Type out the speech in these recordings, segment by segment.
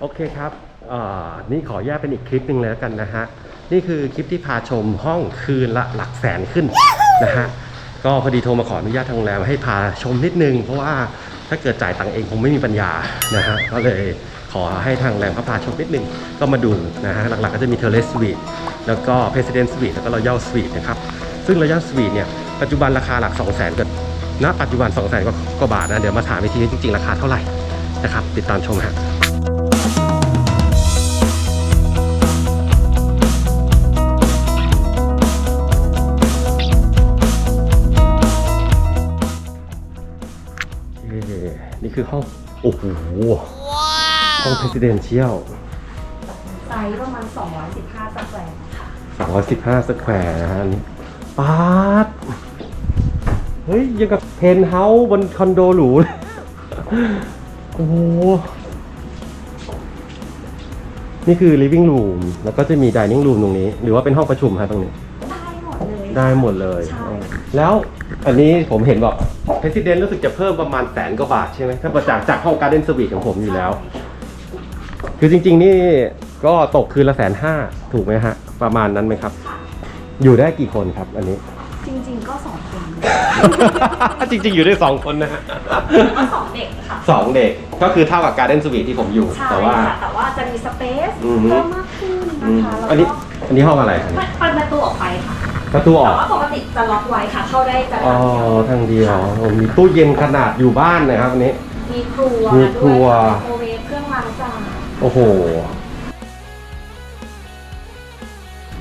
โอเคครับอ่านี่ขอแยกเป็นอีกคลิปหนึ่งเลยแล้วกันนะฮะ นี่คือคลิปที่พาชมห้องคืนละหลักแสนขึ้นนะฮะ ก็พอดีโทรมาขออนุญาตทางโรงแรมให้พาชมนิดนึง เพราะว่าถ้าเกิดจ่ายตังค์เองคงไม่มีปัญญานะฮะ ก็เลยขอให้ทางโรงแรมเขาพาชมนิดนึง ก็มาดูนะฮะ หลักๆก็จะมีเทเลสวีทแล้วก็เพรส i ดน t สวีทแล้วก็รอยัลสวีทนะครับ ซึ่งรอยัลสวีทเนี่ยปัจจุบันราคาหลัก 2 0 0 0 0 0กับณปัจจุบัน2 0 0 0 0 0กว่ากว่าบาทนะ เดี๋ยวมาถามอีกทีจริงๆราคาเท่าไหร่นะครับ ติดตามชมฮะ คือห้อง โอ้โหห้อง presidential ไซส์ประมาณ215สแควร์ค่ะ215สแควร์นะฮะอันนี่ปาดเฮ้ย ยังกับเพนท์เฮาส์บนคอนโดหรูเลยโอ้โห นี่คือ living room แล้วก็จะมี dining room ตรงนี้ หรือว่าเป็นห้องประชุมฮะตรงนี้ ได้หมดเลยได้หมดเลย ใช่แล้วอันนี้ผมเห็นบอก President รู้สึกจะเพิ่มประมาณแสนกว่าบาทใช่ไหมถ้าจากจากห้องการ์เด้นสวีทของผมอยู่แล้ว คือจริง ๆ นี่ก็ตกคืนละแสนห้าถูกไหมฮะ ประมาณนั้นไหมครับค่ะอยู่ได้กี่คนครับ อันนี้ จริงๆก็สองคนจริง ๆ อยู่ได้สองคนนะฮะก็สองเด็กค่ะ สองเด็กก็คือเท่ากับการ์เด้นสวีทที่ผมอยู่ ใช่แต่ว่า ค่ะ แต่ว่าจะมีสเปซอือฮึ เพิ่มมากขึ้นอืนะมคะ แล้วอันนี้ก็อันนี้ห้องอะไรอันนี้เปิดประตูออกไปค่ะ ประตูอแต่อกว่าปกติจะล็อกไว้ค่ะ เข้าได้แต่อ๋อทางเดียวทางเดียวโอ้มีตู้เย็นขนาดอยู่บ้านนะครับอันนี้ มีครัวมีครัว ด้วยค่ะไมโครเวฟเครื่องล้างจานโอ้โห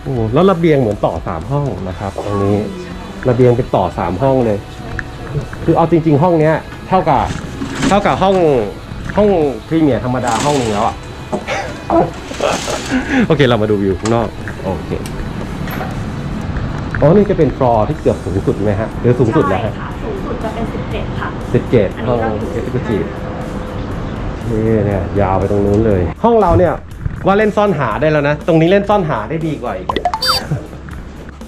โอ้โหแล้วระเบียงเหมือนต่อสามห้องนะครับตรงนี้ระเบียงเป็นต่อสามห้องเลย คือเอาจริง ๆ ห้องเนี้ยเท่ากับเท่ากับห้องห้องพรีเมียร์ธรรมดาห้องหนึงแล้วอะโอเคเรามาดูวิวข้างนอกโอเค อ๋อ นี่จะเป็นฟลอร์ที่เกือบสูงสุดไหมฮะ หรือสูงสุดแล้วใช่ฮะค่ะสูงสุดจะเป็น 17 ค่ะ สิบเจ็ดอันห้นี้องก็เอ็กซ์คิวทีฟนี่เนี่ยยาวไปตรงนู้นเลย ห้องเราเนี่ยว่าเล่นซ่อนหาได้แล้วนะ ตรงนี้เล่นซ่อนหาได้ดีกว่าอีก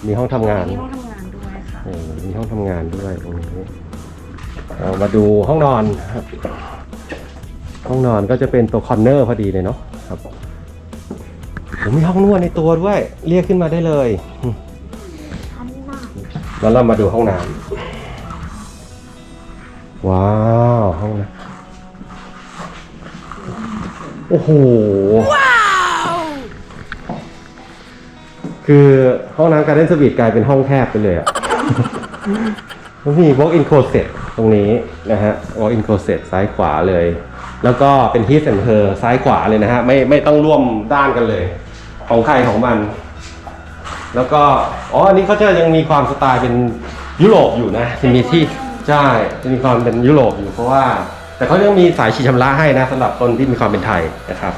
มีห้องทำงาน มีห้องทำงานด้วยค่ะ โอ้มีห้องทำงานด้วยตรงนี้เอามาดูห้องนอนครับ ห้องนอนก็จะเป็นตัวคอนเนอร์พอดีเลยเนาะครับผมมีห้องนวดในตัวด้วย เรียกขึ้นมาได้เลยอันนี้น่า แล้วเรามาดูห้องน้ำว้าวห้องน้ำโอ้โหคือห้องน้ำการเล่นสวีทกลายเป็นห้องแคบไปเลยอะมันมี walk in closet ตรงนี้นะฮะ walk in closet ซ้ายขวาเลย แล้วก็เป็น his and her ซ้ายขวาเลยนะฮะ ไม่ไม่ต้องร่วมด้านกันเลย ของใครของมัน แล้วก็อ๋ออันนี้เขาจะยังมีความสไตล์เป็นยุโรปอยู่นะจะมีที่ใช่จะมีความเป็นยุโรปอยู่เพราะว่า แต่เขายังมีสายฉีดชำระให้นะสำหรับคนที่มีความเป็นไทยนะครับ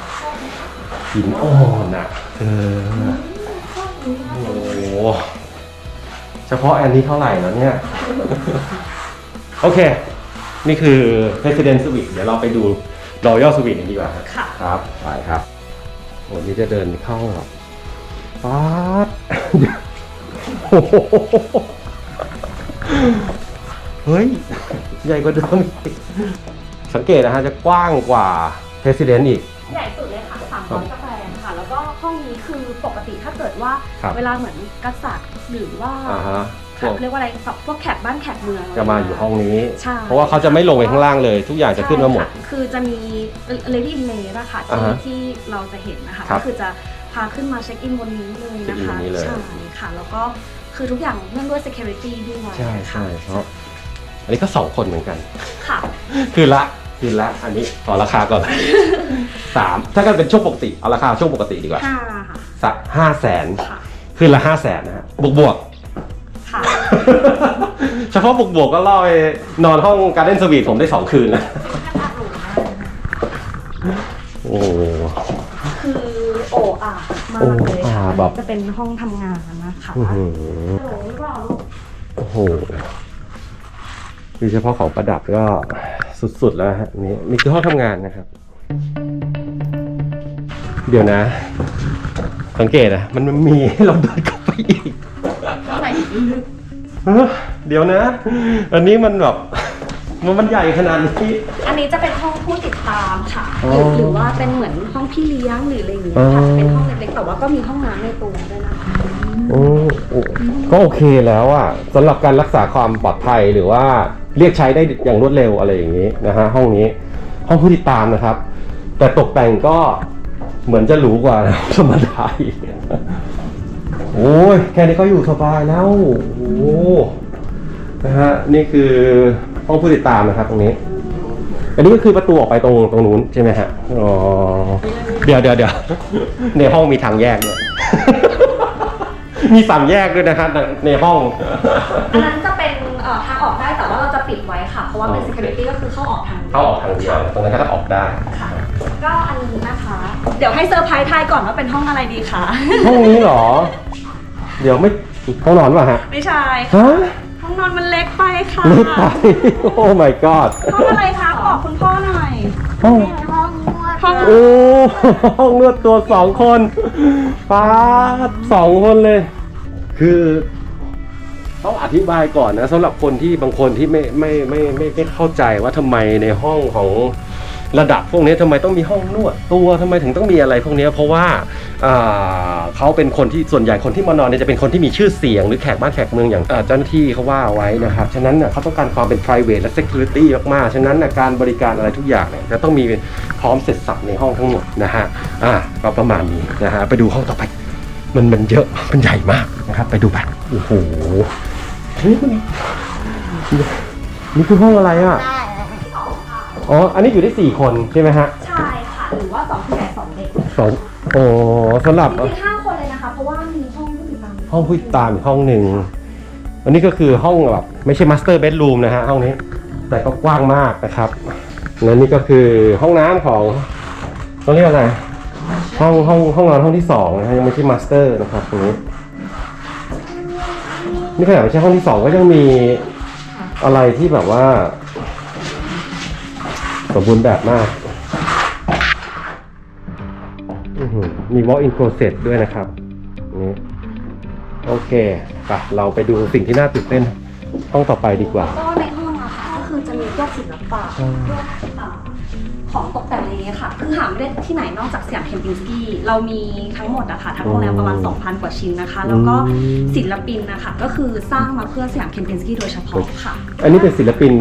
หินอ่อนอะเออโอ้โหเฉพาะอันนี้เท่าไหร่แล้วเนี่ย โอเค นี่คือ President Suite เดี๋ยวเราไปดู Royal Suite กันดีกว่าครับค่ะครับ ไปครับวันนี้จะเดินเข้า ป๊าดโอ้โหเฮ้ย ใหญ่กว่าเดิมอีกสังเกตนะฮะ จะกว้างกว่า President อีก ใหญ่สุดเลยค่ะ300สแควร์ค่ะ แล้วก็ห้องนี้คือปกติถ้าเกิดว่าครับเวลาเหมือนกษัตริย์หรือว่าอ่าฮะพวก เรียกว่าอะไรแบบพวกแขกบ้านแขกเมืองจะมาอยู่ห้องนี้ ใช่เพราะว่าเขาจะไม่ลงไปข้างล่างเลย ทุกอย่างจะขึ้นมาหมด ใช่ค่ะคือจะมีเลดี้อินเลย์นะคะอ่าที่ฮะที่เราจะเห็นนะคะ ครับ ก็คือจะ พาขึ้นมาเช็คอินบนนี้เลยเช็คนะอินคะบนนี้เลย ใช่ค่ะ แล้วก็คือทุกอย่างเนื่องด้วย security ด้วยใช่ใช่ค่ะเพราะอันนี้ก็สองคนเหมือนกัน ค่ะ คืนละคืนละอันนี้ขอราคาก่อน สามถ้าเกิดเป็นช่วงปกติเอาราคาช่วงปกติดีกว่าห้าค่ะสักห้าแสนค่ะคืนละห้าแสนนะฮะบวกบวกค่ะเฉพาะบวกบวกก็ล่อไปนอนห้องการเล่นสวีทผมได้สองคืนนะ โอ้โหคือโออา มาโอ้กเลยอาค่ะแบบ จะเป็นห้องทำงานนะคะอื้อหือฮัลโหลหรือเปล่าลูกโอ้โหโดยเฉพาะของประดับก็สุดๆแล้วฮะนี่นี่คือห้องทำงานนะครับ เดี๋ยวนะ สังเกตอะมันมีให้เราเดินเข้าไปอีกไหนเอ้อเดี๋ยวนะ อันนี้มันแบบ มันมันใหญ่ขนาดนี้ อันนี้จะเป็นห้องผู้ติด ตตามค่ะอ๋อหรือหรือว่าเป็นเหมือนห้องพี่เลี้ยงหรืออะไรอย่างเงี้ยค่ะอ๋อเป็นห้องเล็กๆแต่ว่าก็มีห้องน้ำในตัวด้วยนะคะ โอ้โอ้ก็โอเคแล้วอะสำหรับการรักษาความปลอดภัยหรือว่าเรียกใช้ได้อย่างรวดเร็วอะไรอย่างนี้นะฮะห้องนี้ห้องผู้ติดตามนะครับ แต่ตกแต่งก็เหมือนจะหรูกว่าธรรมดาอีกโอ้ยแค่นี้ก็อยู่สบายแล้วโอ้นะฮะนี่คือห้องผู้ติดตามนะครับตรงนี้ อันนี้ก็คือประตูออกไปตรงตรงนู้นใช่ไหมฮะอ๋อเดี๋ยวเดี๋ยวเดี๋ยวในห้องมีทางแยกด้วย มีสามแยกด้วยนะครับในห้อง อันนั้นจะเป็นเอ่อทางออกได้แต่ว่าเราจะปิดไว้ค่ะ เพราะว่าเป็นโอเค security ก็คือเข้าออกทางเข้าออกทางเดียวตรงนั้นก็ออกได้ ค่ะ ก็อันนี้นะคะ เดี๋ยวให้เซอร์ไพรส์ทายก่อนว่าเป็นห้องอะไรดีคะ ห้องนี้เหรอ เดี๋ยวไม่ห้องนอนป่ะฮะไม่ใช่ฮะห้องนอนมันเล็กไปค่ะ เล็กไป โอ้ my god ห้องอะไรคะ บอกคุณพ่อหน่อยห้องห้องโอ้ห้องนวดตัวสองคนป้าดสองคนเลย คือต้องอธิบายก่อนนะสำหรับคนที่บางคนที่ไม่ไม่ไม่ไม่ไม่เข้าใจว่าทำไมในห้องของ ระดับพวกนี้ทำไมต้องมีห้องนวด ตัวทำไมถึงต้องมีอะไรพวกนี้เพราะว่าเขาเป็นคนที่ส่วนใหญ่คนที่มานอนเนี่ยจะเป็นคนที่มีชื่อเสียงหรือแขกบ้านแขกเมืองอย่างเจ้าหน้าที่เขาว่าเอาไว้นะครับฉะนั้นเขาต้องการความเป็น private และ security มากๆฉะนั้นการบริการอะไรทุกอย่างเนี่ยจะต้องมีพร้อมเสร็จสับในห้องทั้งหมดนะฮะอ่าก็ประมาณนี้นะฮะไปดูห้องต่อไปมันมันเยอะมันใหญ่มากนะครับ ไปดูไปโอ้โหนี่มันนี่คือห้องอะไรอะ อ๋อ อันนี้อยู่ได้สี่คนใช่ไหมฮะใช่ค่ะ หรือว่าสองผู้ใหญ่สองเด็กสองโอ้สำหรับจริงๆห้าคนเลยนะคะ เพราะว่ามีห้องผู้ติดตามห้องผู้ติดตามอีกห้องหนึ่ง อันนี้ก็คือห้องแบบไม่ใช่มาสเตอร์เบดรูมนะฮะห้องนี้ แต่ก็กว้างมากนะครับ และนี่ก็คือห้องน้ำของต้องเรียกอะไรห้องห้องห้องนอนห้องที่สองนะฮะยังไม่ใช่มาสเตอร์นะครับตรงนี้นี่ขนาดไม่ใช่ห้องที่สองก็ยังมีอะไรที่แบบว่า สมบูรณ์แบบมากอื้อหือมี walk-in closet ด้วยนะครับนี่โอเคไปเราไปดูสิ่งที่น่าตื่นเต้นห้องต่อไปดีกว่า ก็ในห้องอะค่ะก็คือจะมีพวกศิลปะใช่พวกอ่าของตกแต่งอะไรเงี้ยค่ะ คือหาไม่ได้ที่ไหนนอกจากสยามเคมปินสกี้เรามีทั้งหมดอะค่ะทั้งโรงแรมประมาณ 2,000 กว่าชิ้นนะคะ แล้วก็ศิลปินนะคะก็คือสร้างมาเพื่อสยามเคมปินสกี้โดยเฉพาะค่ะ อันนี้เป็นศิลปิน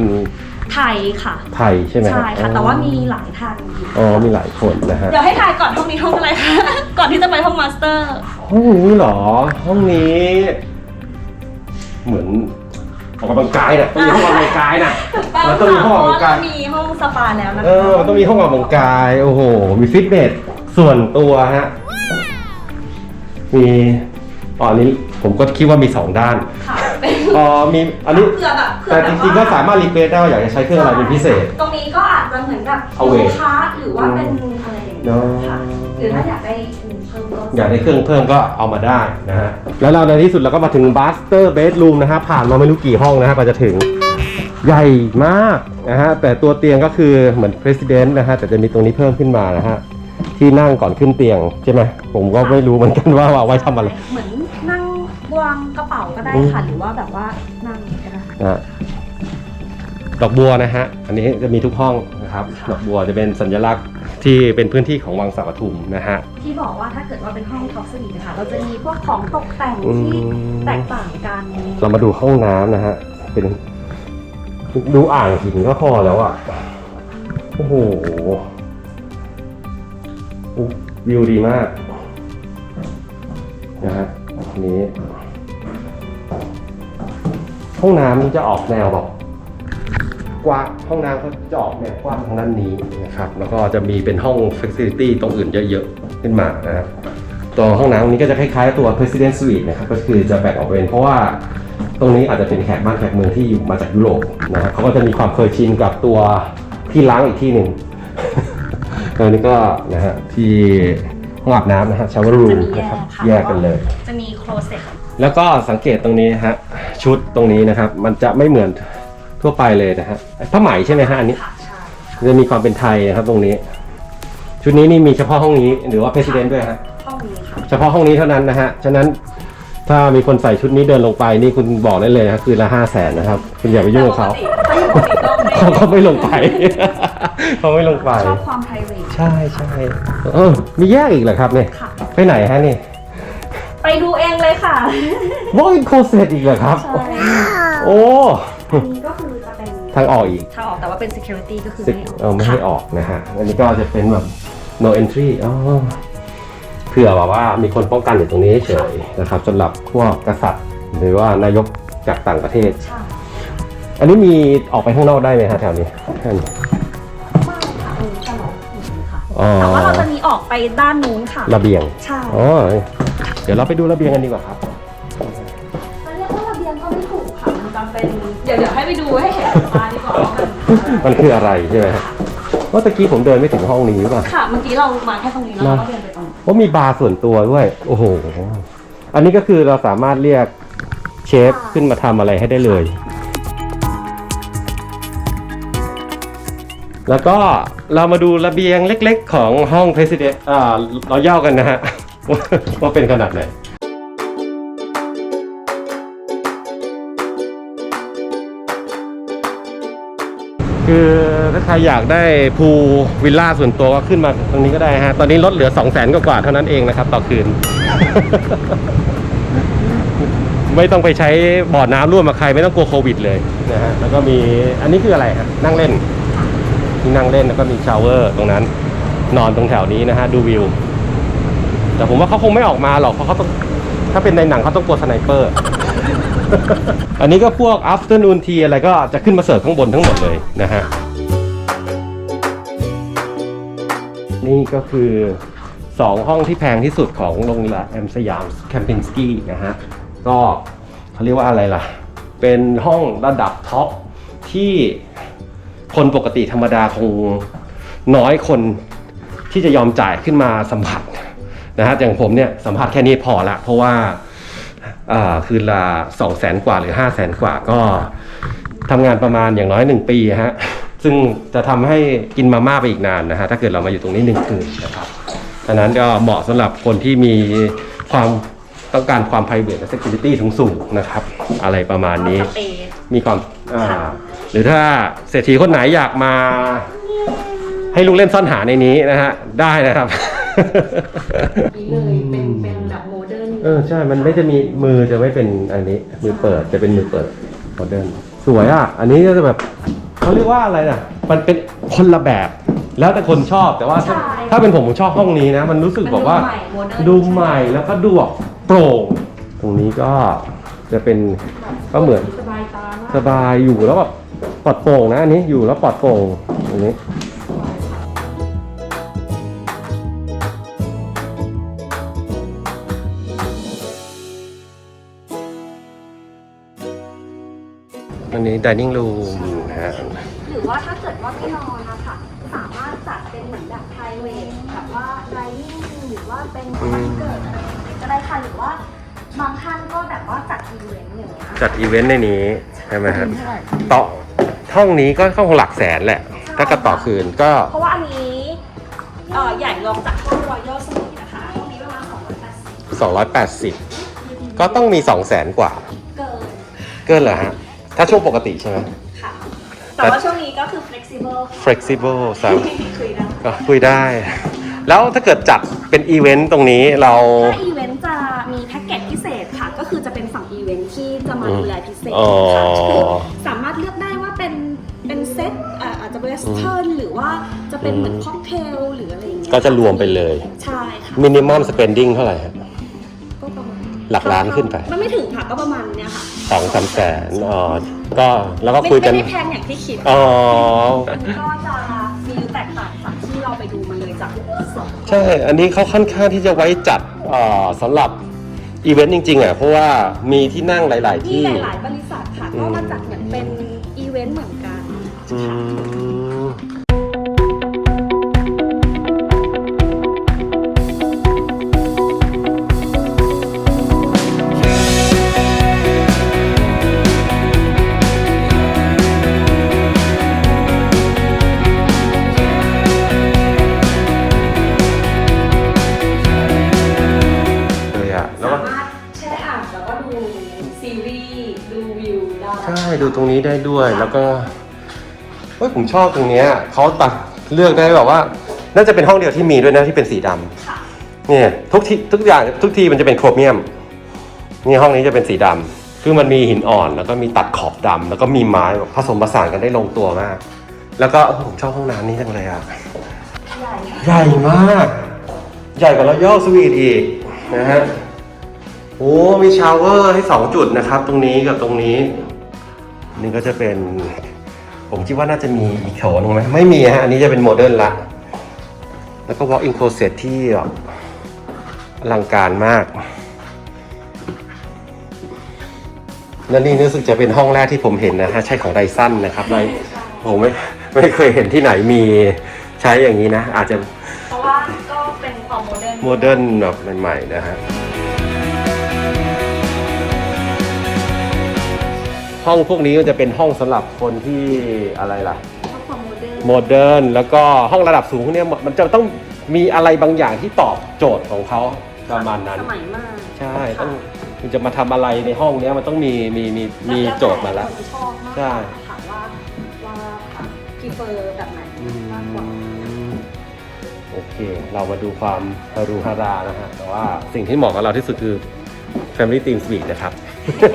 ไทยค่ะ ไทยใช่ไหมฮใช่ค่ะ แต่ว่ามีหลายท่านอยู่อ๋อมีหลายคนนะฮะ เดี๋ยวให้ทายก่อนห้องนี้ห้องอะไรคะ ก่อนที่จะไปห้องมาสเตอร์ ห้องนี้เหรอ ห้องนี้ เหมือนออกกำลังกายน่ะต้องมีห้องออกกำลังกายน่ะแล้วต้องมีห้องออกกำลังกายมีห้องสปาแล้วนะคะ เออมันต้องมีห้องออกกำลังกาย โอ้โห มีฟิตเนสส่วนตัวฮะ มีอ๋ออันนี้ผมก็คิดว่ามีสองด้าน ค่ะเป็น อ๋อมีอันนี้เผื่อแบบเผื่อแต่แบบจริงๆก็สามารถรีเควสได้ว่าอยากจะใช้เครื่องอะไรเป็นพิเศษ ตรงนี้ก็อาจจะเหมือนกับเอาเวท ชาร์จหรือว่าเป็นอะไรอย่างเงี้ยค่ะอ๋อหรือถ้าอยากได้เพิ่มก็อยากได้เครื่องเพิ่มก็เอามาได้นะฮะ แล้วเราในที่สุดเราก็มาถึงบัสเตอร์เบดรูมนะฮะ ผ่านมาไม่รู้กี่ห้องนะฮะกว่าจะถึง ใหญ่มากนะฮะ แต่ตัวเตียงก็คือเหมือน President นะฮะ แต่จะมีตรงนี้เพิ่มขึ้นมานะฮะ ที่นั่งก่อนขึ้นเตียงใช่ไหมผมก็ไม่รู้เหมือนกันว่าเอาไว้ทำอะไร เหมือนนั่งวาง กระเป๋าก็ได้ค่ะหรือว่าแบบว่านั่งก็ได้นะฮะดอกบัวนะฮะ อันนี้จะมีทุกห้องนะครับ ดอกบัวจะเป็นสัญลักษณ์ที่เป็นพื้นที่ของวังสาปทุมนะฮะ ที่บอกว่าถ้าเกิดว่าเป็นห้องท็อปสวีทนะคะเราจะมีพวกของตกแต่งอืมที่แตกต่างกันเรามาดูห้องน้ำนะฮะ เป็นดูอ่างหินก็พอแล้วอะ โอ้โหอุ๊ยวิวดีมากนะฮะอันนี้ ห้องน้ำนี่จะออกแนวแบบกว้างห้องน้ำก็จะออกแนวกว้างทางด้านนี้นะครับ แล้วก็จะมีเป็นห้อง Facility ตรงอื่นเยอะๆขึ้นมานะครับตัวห้องน้ำนี้ก็จะคล้ายๆตัว President Suite นะครับก็คือจะแบ่งออกเป็นเพราะว่าตรงนี้อาจจะเป็นแขกบ้านแขกเมืองที่อยู่มาจากยุโรปนะฮะเขาก็จะมีความเคยชินกับตัวที่ล้างอีกที่หนึ่งตรงนี้ก็นะฮะที่ห้องอาบน้ำนะฮะชาวรูจะมมีแยนะกครับค่ะแยกกันเลย จะมีโคลเซ็ตแล้วก็สังเกตตรงนี้ฮะ ชุดตรงนี้นะครับ มันจะไม่เหมือนทั่วไปเลยนะฮะผ้าไหมใช่ไหมฮะอันนี้ค่ะใช่จะมีความเป็นไทยนะครับตรงนี้ ชุดนี้นี่มีเฉพาะห้องนี้หรือว่า President ด้วยฮะห้องนี้ค่ะเฉพาะห้องนี้เท่านั้นนะฮะฉะนั้นถ้ามีคนใส่ชุดนี้เดินลงไปนี่คุณบอกได้เลยนะคือละห้าแสนนะครับ คุณอย่าไปยุ่งกับเขาแต่ปกติถ้าอยู่ปกติก็ไม่เขาก็ไม่ลงไปเขาไม่ลงไปชอบความ private ใช่ใช่เออมีแยกอีกเหรอครับเนี่ยค่ะไปไหนฮะนี่ ไปดูเองเลยค่ะวอลอินโคเซตอีกเหรอครับ ใช่โอ้อันนี้ก็คือจะเป็นทางออกอีกทางออกแต่ว่าเป็น security ก็คือสิไม่ให้ออกเออไม่ให้อค่ะอกนะฮะ อันนี้ก็จะเป็นแบบ no entry อ๋อเผื่อแบบว่ามีคนป้องกันอยู่ตรงนี้เฉยๆนะครับสำหรับพวกกษัตริย์ หรือว่านายกจากต่างประเทศ ใช่อันนี้มีออกไปข้างนอกได้ไหมฮะแถวนี้แค่นี้ ไม่ค่ะอันนี้ตลอดอยู่ค่ะ อ๋อ แต่ว่าเราจะมีออกไปด้านนู้นค่ะ ระเบียง ใช่ อ๋อ เดี๋ยวเราไปดูระเบียงกันดีกว่าครับจะเรียกว่าระเบียงก็ไม่ถูกค่ะมันจะเป็นเดี๋ยวเดี๋ยวให้ไปดูให้เห็นกับตาดีกว่าว่ามันมันคืออะไรใช่ไหมครับว่าตะกี้ผมเดินไม่ถึงห้องนี้หรือเปล่าค่ะเมื่อกี้เรามาแค่ตรงนี้แล้วเราก็เดินไปตรงนี้ว่ามีบาร์ส่วนตัวด้วย โอ้โห อันนี้ก็คือเราสามารถเรียกเชฟขึ้นมาทำอะไรให้ได้เลย แล้วก็เรามาดูระเบียงเล็กๆของห้อง President อ่าเราย่อกันนะฮะ ว่าเป็นขนาดไหนคือถ้าใครอยากได้พูลวิลล่าส่วนตัวก็ขึ้นมาตรงนี้ก็ได้ฮะ ตอนนี้ลดเหลือ 2 0 0 0 0 0กว่าเท่านั้นเองนะครับ ต่อคืน ไม่ต้องไปใช้บ่อน้ำร่วมกับใครไม่ต้องกลัวโควิดเลยนะฮะ แล้วก็มีอันนี้คืออะไรฮะนั่งเล่นที่นั่งเล่นแล้วก็มีชาวเวอร์ตรงนั้น นอนตรงแถวนี้นะฮะ ดูวิว แต่ผมว่าเขาคงไม่ออกมาหรอกเพราะเขาต้องถ้าเป็นในหนังเขาต้องกลัวสไนเปอร์ อันนี้ก็พวก afternoon tea อะไรก็จะขึ้นมาเสิร์ฟข้างบนทั้งหมดเลยนะฮะ นี่ก็คือ 2 ห้องที่แพงที่สุดของโรงแรมสยามแคมปินสกี้นะฮะ ก็เขาเรียกว่าอะไรล่ะ เป็นห้องระดับท็อปที่คนปกติธรรมดาคงน้อยคนที่จะยอมจ่ายขึ้นมาสัมผัส นะฮะอย่างผมเนี่ยสัมผัสแค่นี้พอละ เพราะว่าอ่าคืนละสองแสนกว่าหรือห้าแสนกว่าก็ทำงานประมาณอย่างน้อยหนึ่งปีฮะซึ่งจะทำให้กินมาม่าไปอีกนานนะฮะถ้าเกิดเรามาอยู่ตรงนี้หนึ่งคืนนะครับฉะนั้นก็เหมาะสำหรับคนที่มีความต้องการความ private และ security สูงๆนะครับ อะไรประมาณนี้สเปซมีความอ่าค่ะหรือถ้าเศรษฐีคนไหนอยากมา ให้ลุงเล่นซ่อนหาในนี้นะฮะได้นะครับ นี้เลยเป็นเป็นแบบโมเดิร์นเออใช่ มันไม่จะมีมือจะไม่เป็นอันนี้ มือเปิดจะเป็นมือเปิดโมเดิร์นสวยอะ อันนี้ก็จะแบบเขาเรียกว่าอะไรน่ะ มันเป็นคนละแบบ แล้วแต่คนชอบแต่ว่าถ้าถ้าเป็นผมผมชอบห้องนี้นะ มันรู้สึกแบบว่าใหม่โมเดิร์นดูใหม่แล้วก็ดูแบบโปร่งตรงนี้ก็จะเป็นก็เหมือนสบายตามากสบายอยู่แล้วแบบปลอดโปร่งนะอันนี้อยู่แล้วปลอดโปร่งอันนี้ อันนี้ dining room นะฮะหรือว่าถ้าเกิดว่าไม่นอนนะคะสามารถจัดเป็นเหมือนแบบ private แบบว่า dining หรือว่าเป็นวันเกิดอะไรอย่างเงี้ยก็ได้ค่ะหรือว่าบางท่านก็แบบว่าจัดอีเวนต์อย่างเงี้ยจัดอีเวนต์ในนี้ใช่ไหมครับต่อห้องนี้ก็เข้าหลักแสนแหละ ถ้าก็ต่อคืนก็เพราะว่าอันนี้เอ่อใหญ่รองจากห้องรอยัลสมุยนะคะห้องนี้ประมาณ280 280ก็ต้องมี2 0 0แสนกว่า เกิน เกินเหรอฮะ ถ้าช่วงปกติใช่ไหม ค่ะ แต่ว่าช่วงนี้ก็คือ flexible ค่ะ flexible สาม คุยได้ก็คุยได้ แล้วถ้าเกิดจัดเป็นอีเวนต์ตรงนี้เรา ถ้าอีเวนต์จะมีแพ็กเกจพิเศษค่ะ ก็คือจะเป็นฝั่งอีเวนต์ที่จะมาดูแลพิเศษอ๋อค่ะคือสามารถเลือกได้ว่าเป็นเป็นเซตอ่าอาจจะเวสเทิร์นหรือว่าจะเป็นเหมือนค็อกเทลหรืออะไรอย่างเงี้ยก็จะรวมไปเลย ใช่ค่ะ minimum spending เท่าไหร่ฮะก็ป ระมาณหลักล้านขึ้นไป มันไม่ถึงค่ะก็ประมาณเนี้ยค่ะสองสามแสนอ๋อก็แล้วก็ไม่คุยกัน ไม่ได้แพงอย่างที่คิดอ๋อ มันก็จะมีแตกต่างจากที่เราไปดูมาเลยจากสองใช่ อันนี้เขาค่อนข้างที่จะไว้จัดเอ่อสำหรับอีเวนต์จริงๆอะเพราะว่ามีที่นั่งหลายๆมีที่ หลายๆบริษัท ตรงนี้ได้ด้วยแล้วก็เฮ้ยผมชอบตรงเนี้ยเขาตัดเลือกได้แบบว่า น่าจะเป็นห้องเดียวที่มีด้วยนะที่เป็นสีดำค่ะเนี่ยทุกที่ทุกอย่างทุกที่มันจะเป็นโครเมียมนี่ห้องนี้จะเป็นสีดำคือมันมีหินอ่อน แล้วก็มีตัดขอบดำแล้วก็มีไม้แบบผสมผสานกันได้ลงตัวมาก แล้วก็ผมชอบห้องน้ำนี้จังเลยอะใหญ่ใหญ่มาก ใหญ่กว่ารอยัลสวีทอีกนะฮะโอ้มีชาวเวอร์ให้สองจุดนะครับ ตรงนี้กับตรงนี้ นี่ก็จะเป็น ผมคิดว่าน่าจะมีอีกโถนึงไหมไม่มีฮะ อันนี้จะเป็นโมเดิร์นละ แล้วก็ walk in closet ที่แบบอลังการมากและนี่รู้สึกจะเป็นห้องแรกที่ผมเห็นนะฮะ ใช่ของไดซันนะครับไดผมไม่ไม่เคยเห็นที่ไหนมีใช้อย่างนี้นะ อาจจะเพราะว่าก็เป็นความโมเดิร์นโมเดิร์นแบบใหม่ๆนะฮะ ห้องพวกนี้ก็จะเป็นห้องสำหรับคนที่อะไรล่ะชอบความโมเดิร์นโมเดิร์นแล้วก็ห้องระดับสูงพวกเนี้ยมันจะต้องมีอะไรบางอย่างที่ตอบโจทย์ของเขาประมาณนั้น สมัยมากใช่ต้องคุณจะมาทำอะไรในห้องเนี้ยมันต้องมีมีมีมีโจทย์มาแล้ว คนชอบมากกใช่ว่าค่ะว่าว่าพีเฟอร์แบบไหนมากกว่า โอเค เรามาดูความฮารูฮารานะฮะ แต่ว่าสิ่งที่เหมาะกับเราที่สุดคือ Family Team Suite นะครับใช่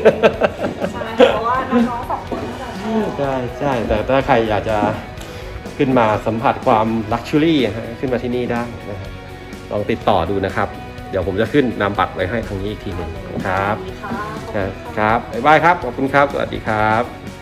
เพราะว่าน้องๆสองคนน่าจะชอบใช่ใช่แต่ถ้าใครอยากจะขึ้นมาสัมผัสความลักชัวรี่ขึ้นมาที่นี่ได้นะครับลองติดต่อดูนะครับ เดี๋ยวผมจะขึ้นนามบัตรไว้ให้ทางนี้อีกทีหนึ่งครับดีค่ะขอบคคุรับณะครับ บ๊ายบายครับ ขอบคุณครับ สวัสดีครับ